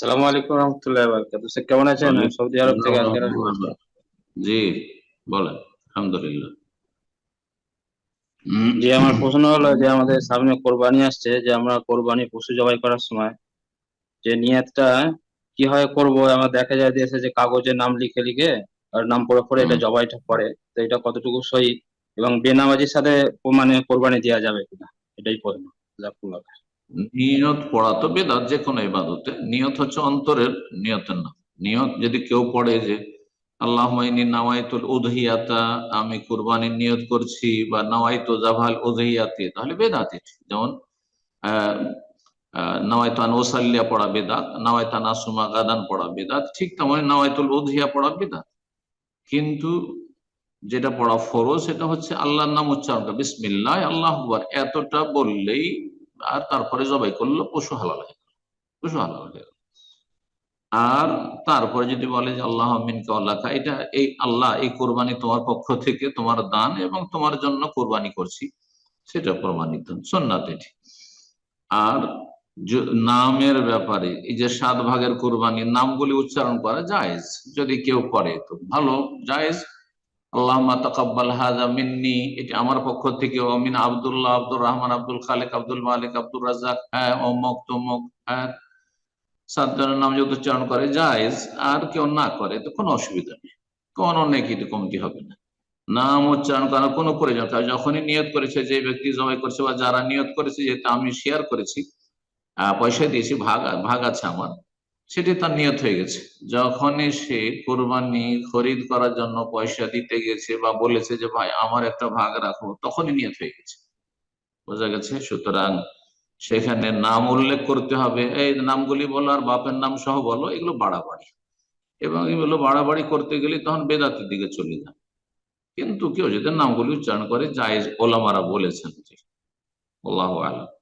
সালামু আলাইকুম রহমতুল্লাহ বারকাত কেমন আছেন? সৌদি আরব থেকে আজকে জি বলেন আলহামদুলিল্লাহ। যে আমার প্রশ্ন হলো যে আমাদের সামনে কোরবানি আসছে যে আমরা কোরবানি পশু জবাই করার সময় যে নিয়তটা কি হয় করব আমার দেখা যায় দিয়েছে যে কাগজে নাম লিখে লিখে আর নাম পড়ে পড়ে এটা জবাইটা পড়ে তো এটা কতটুকু সহি এবং বেনামাজির সাথে মানে কোরবানি দেওয়া যাবে কিনা এটাই প্রশ্ন। জাজাকুমুল্লাহ খাইর। নিয়ত পড়া তো বেদাত, যে কোনো ইবাদতে। নিয়ত হচ্ছে অন্তরের নিয়তের নাম। নিয়ত যদি কেউ পড়ে যে আল্লাহ নাওয়াইতুল উদহিয়াতা, আমি কুরবানির নিয়ত করছি, বা নাওয়াইতু জাভাল উদহিয়াতে তাহলে বেদাত যেমন নাওয়াইতান ওসাল্লিয়া পড়া বেদাত, নাওয়াইতান আসুমা গাদান পড়া বেদাত, ঠিক তেমন নাওয়াইতুল উদহিয়া পড়া বেদাত। কিন্তু যেটা পড়া ফরজ, সেটা হচ্ছে আল্লাহর নাম উচ্চারণ করা বিসমিল্লাহ, আল্লাহ এতটা বললেই আর তারপরে জবাই করল, পশু হালাল হয়ে গেল। পশু হালাল হয়ে গেল। আর তারপরে যদি বলে যে, আল্লাহ মিনকে আল্লাহ এটা এই আল্লাহ, এই কোরবানি তোমার পক্ষ থেকে তোমার দান এবং তোমার জন্য কোরবানি করছি, সেটা প্রমাণিত সন্ন্যাত এটি। আর নামের ব্যাপারে, এই যে সাত ভাগের কোরবানি নামগুলি উচ্চারণ করা জায়েজ। যদি কেউ করে, তো ভালো, জায়েজ। আল্লাহ তাকাব্বাল হাজা মিন্নি, এটি আমার পক্ষ থেকে অমিন আব্দুল্লাহ, আব্দুর রহমান, আব্দুল খালেক, আব্দুল মালিক আব্দুল রাজাক হ্যাঁ অমক, তমক হ্যাঁ সাতজনের নাম যদি উচ্চারণ করে, জায়েজ, আর কেউ না করে, তো কোনো অসুবিধা নেই, কোনো নেকিতে কমতি হবে না। নাম উচ্চারণ করার কোনো প্রয়োজন কারণ যখনই নিয়ত করেছে যে ব্যক্তি জবাই করছে বা যারা নিয়ত করেছে, যেহেতু আমি শেয়ার করেছি পয়সা দিয়েছি, ভাগ ভাগ আছে আমার সেটি তার নিয়ত হয়ে গেছে। যখনই সে কোরবানি খরিদ করার জন্য পয়সা দিতে গেছে বা বলেছে যে, ভাই, আমার একটা ভাগ রাখো, তখনই নিয়ত হয়ে গেছে। বোঝা গেছে? সুতরাং সেখানে নাম উল্লেখ করতে হবে। এই নামগুলি বলো আর বাপের নাম সহ বলো, এগুলো বাড়াবাড়ি। এবং এগুলো বাড়াবাড়ি করতে গেলে তখন বেদাতের দিকে চলে যায় কিন্তু কেউ যদি নামগুলি উচ্চারণ করে, জায়েজ ওলামারা বলেছেন আল্লাহ আলম।